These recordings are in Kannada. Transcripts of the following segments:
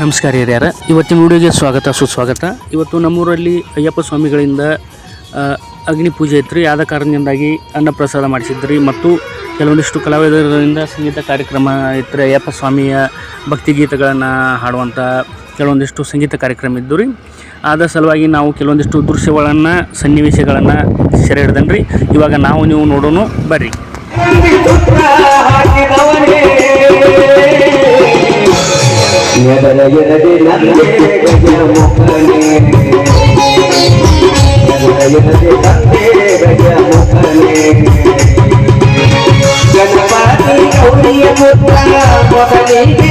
ನಮಸ್ಕಾರ ಹಿರಿಯರ. ಇವತ್ತಿನ ವಿಡಿಯೋಗೆ ಸ್ವಾಗತ, ಸುಸ್ವಾಗತ. ಇವತ್ತು ನಮ್ಮೂರಲ್ಲಿ ಅಯ್ಯಪ್ಪ ಸ್ವಾಮಿಗಳಿಂದ ಅಗ್ನಿ ಪೂಜೆ ಐತ್ರಿ ಆದ ಕಾರಣದಿಂದಾಗಿ ಅನ್ನಪ್ರಸಾದ ಮಾಡಿಸಿದ್ರಿ. ಮತ್ತು ಕೆಲವೊಂದಿಷ್ಟು ಕಲಾವಿದರಿಂದ ಸಂಗೀತ ಕಾರ್ಯಕ್ರಮ ಐತ್ರಿ ಅಯ್ಯಪ್ಪ ಸ್ವಾಮಿಯ ಭಕ್ತಿ ಗೀತೆಗಳನ್ನು ಹಾಡುವಂಥ ಕೆಲವೊಂದಿಷ್ಟು ಸಂಗೀತ ಕಾರ್ಯಕ್ರಮ ಇದ್ದು ರೀ ಆದ ಸಲುವಾಗಿ ನಾವು ಕೆಲವೊಂದಿಷ್ಟು ದೃಶ್ಯಗಳನ್ನು, ಸನ್ನಿವೇಶಗಳನ್ನು ಸೆರೆ ಹಿಡ್ದನ್ರಿ. ಇವಾಗ ನಾವು ನೀವು ನೋಡೋಣ ಬರ್ರಿ. ಎದರ ಎದರಿ ನಂದೆ ಗಜ ಮುಖನೆ ಎದರ ಎದರಿ ನಂದೆ ಗಜ ಮುಖನೆ ಗಣಪತಿ ಗೌರಿಯ ಪುತ್ರ ಮೊದಲಿಗೆ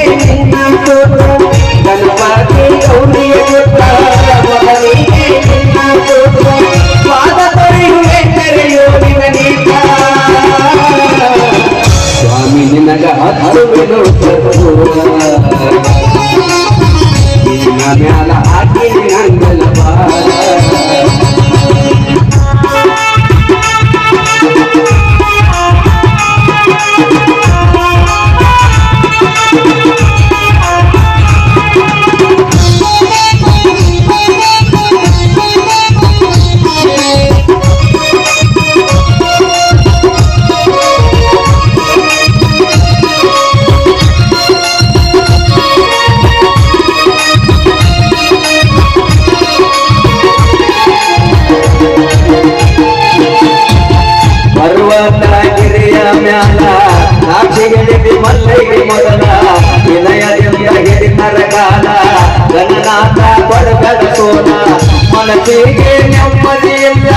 ಮನಸ್ಸಿಗೆ ನೆಮ್ಮದಿಯಿಂದ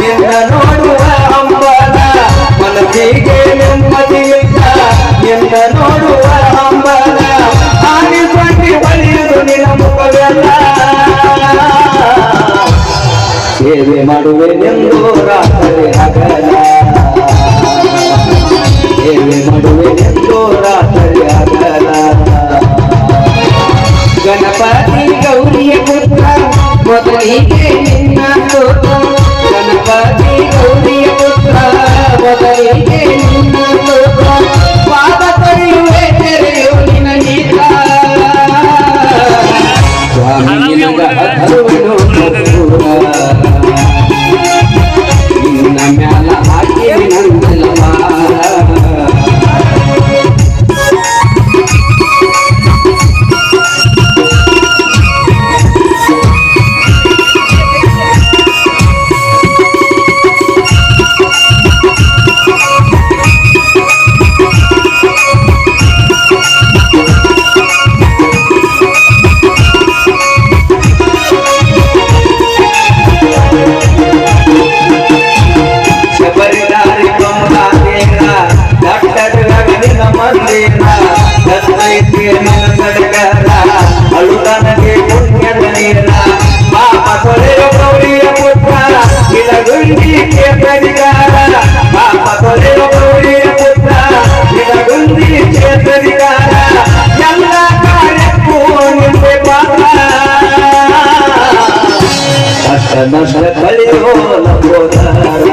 ನಿನ್ನ ನೋಡುವ ಅಂಬದ ಮನಸ್ಸಿಗೆ ನೆಮ್ಮದಿಯಿಂದ ನಿನ್ನ ನೋಡುವ ಅಂಬದ ಆನಿಸ್ವಾಗಿ ಬಳಿಯುವುದು ನಿನ್ನ ಮುಖವೆಲ್ಲ. ಸೇವೆ ಮಾಡುವೆನೆಂದು ರಾತ್ರಿ ಹಗಲ. ಸೇವೆ ಮಾಡುವೆನೆಂದು ರಾತ್ರಿ ಹಗಲ. ಗಣಪತಿ ಗೌರಿಯ বইকে নিন্দা করো না বলে ও না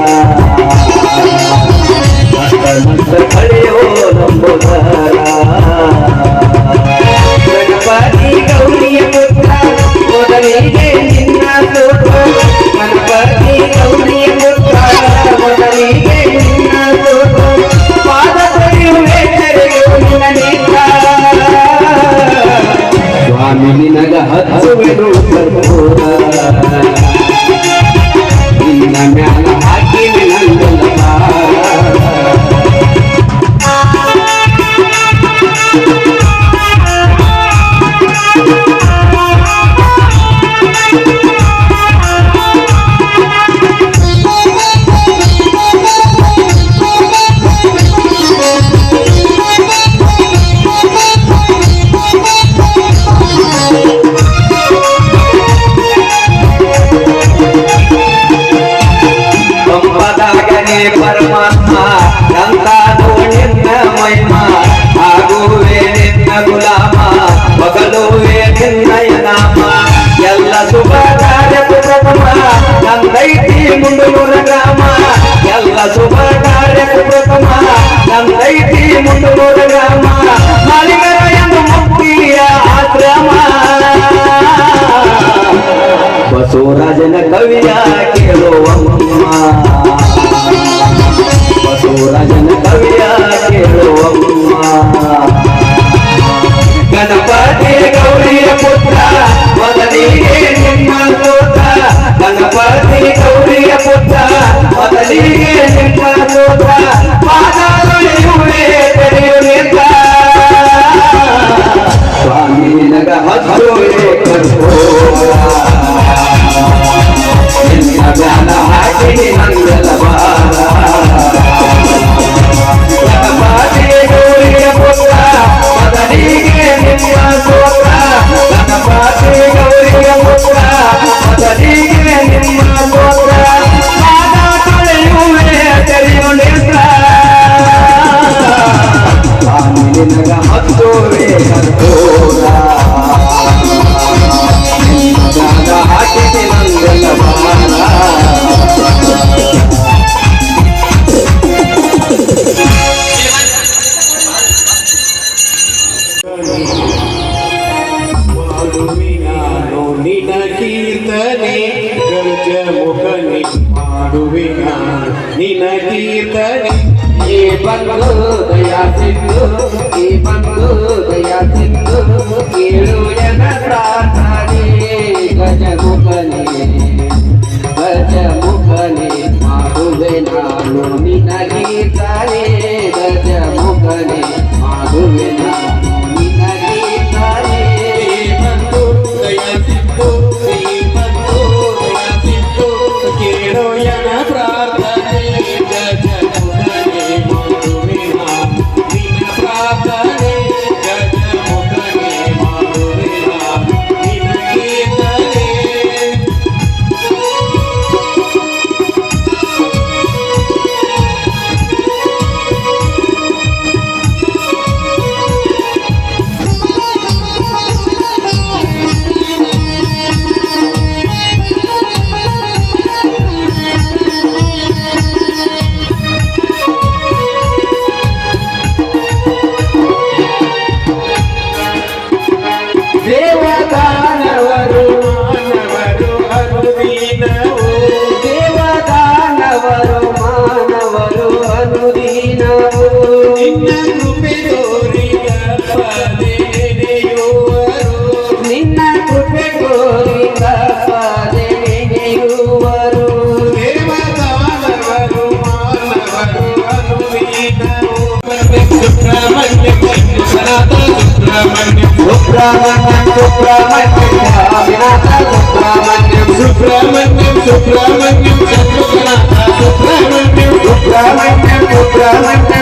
परमात्मा ನಂದೈತಿ ಮುಂಡೂರ ಗ್ರಾಮ, ಎಲ್ಲ ಶುಭ ಕಾರ್ಯಕ್ಕೆ ಪ್ರಥಮ ನಂದೈತಿ ಮುಂಡೂರ ಗ್ರಾಮ, ಮಾಲಿಕರ ಎಂದು ಮುಕ್ತಿಯ ಆಶ್ರಮ. ಬಸವರಾಜನ ಕವಿಯ ಕೇಳುವಮ್ಮ. ಬಸವರಾಜನ ಕವಿಯ ಕೇಳುವಮ್ಮ. ಗಣಪತಿ ಗೌರಿಯ ಪುತ್ರ sigue sentando atrás. వినా నినగీతని ఈ బంధు దయా సింధు ఈ బంధు దయా సింధు ఏడు జన సాధనే గజముఖని గజముఖని మాధువే Subramanyam, Subramanyam, Subramanyam, Subramanyam, Subramanyam, Subramanyam, Subramanyam, Subramanyam,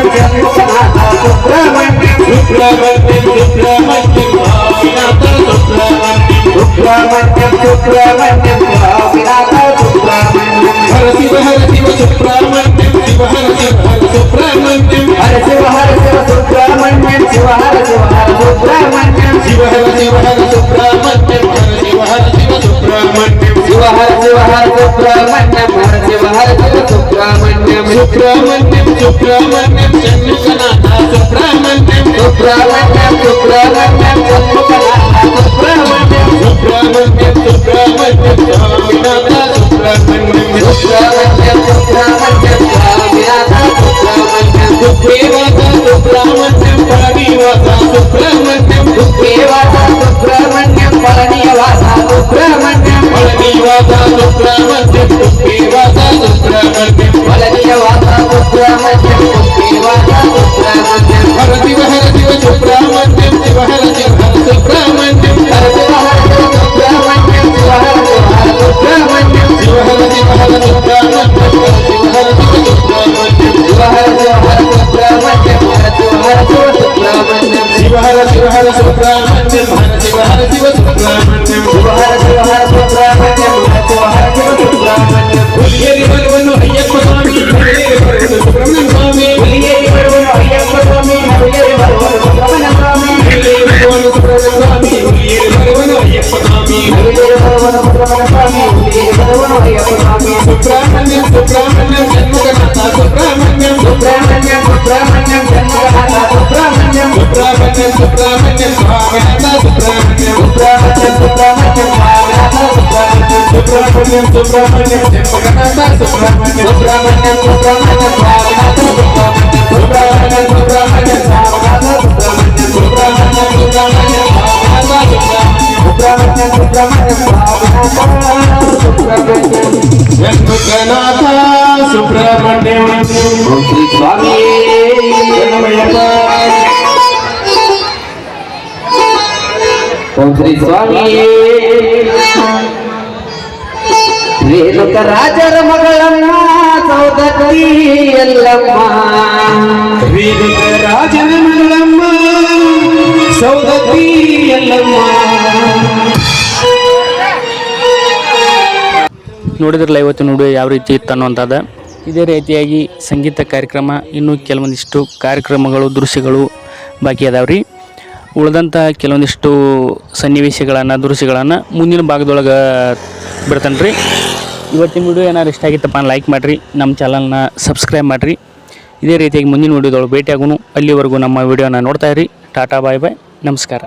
Subramanyam, Subramanyam, Subramanyam, Subramaniam Subramaniam Swaminath Subramaniam हर शिव हर शिव सुब्रमण्यम शिव हर शिव हर सुब्रमण्यम हर शिव हर शिव सुब्रमण्यम शिव हर शिव हर सुब्रमण्यम शिव हर शिव हर सुब्रमण्यम हर शिव हर Shiv Subramaniam Subramanya, Subramanya, Subramanya, Subramanya, Subrahmanyam. Subrahmanyam. Subrahmanyam Subrahmanyam ಓಂ ಶ್ರೀ ಸ್ವಾಮಿಯೇ ರೇಣುಕ ರಾಜರ ಮಗಳಮ್ಮ ಸೌದತ್ತಿ ಎಲ್ಲಮ್ಮ. ರೇಣುಕ ರಾಜರ ಮಗಳಮ್ಮ ಸೌದತ್ತಿ ಎಲ್ಲಮ್ಮ. ನೋಡಿದ್ರಲ್ಲ ಇವತ್ತಿನ ನೋಡಿ ಯಾವ ರೀತಿ ಇತ್ತು ಅನ್ನುವಂಥದ್ದು? ಇದೇ ರೀತಿಯಾಗಿ ಸಂಗೀತ ಕಾರ್ಯಕ್ರಮ ಇನ್ನೂ ಕೆಲವೊಂದಿಷ್ಟು ಕಾರ್ಯಕ್ರಮಗಳು ದೃಶ್ಯಗಳು ಬಾಕಿ ಅದಾವ್ರಿ ರೀ ಉಳಿದಂಥ ಕೆಲವೊಂದಿಷ್ಟು ಸನ್ನಿವೇಶಗಳನ್ನು, ದೃಶ್ಯಗಳನ್ನು ಮುಂದಿನ ಭಾಗದೊಳಗೆ ಬಿಡ್ತಾನೆ ರೀ ಇವತ್ತಿನ ವಿಡಿಯೋ ಏನಾದ್ರು ಇಷ್ಟ ಆಗಿತ್ತಪ್ಪ ಲೈಕ್ ಮಾಡಿರಿ, ನಮ್ಮ ಚಾನಲ್ನ ಸಬ್ಸ್ಕ್ರೈಬ್ ಮಾಡಿರಿ. ಇದೇ ರೀತಿಯಾಗಿ ಮುಂದಿನ ವಿಡಿಯೋದೊಳಗೆ ಭೇಟಿಯಾಗೂ ಅಲ್ಲಿವರೆಗೂ ನಮ್ಮ ವಿಡಿಯೋನ ನೋಡ್ತಾ ಇರಿ. ಟಾಟಾ ಬಾಯ್ ಬಾಯ್ ನಮಸ್ಕಾರ.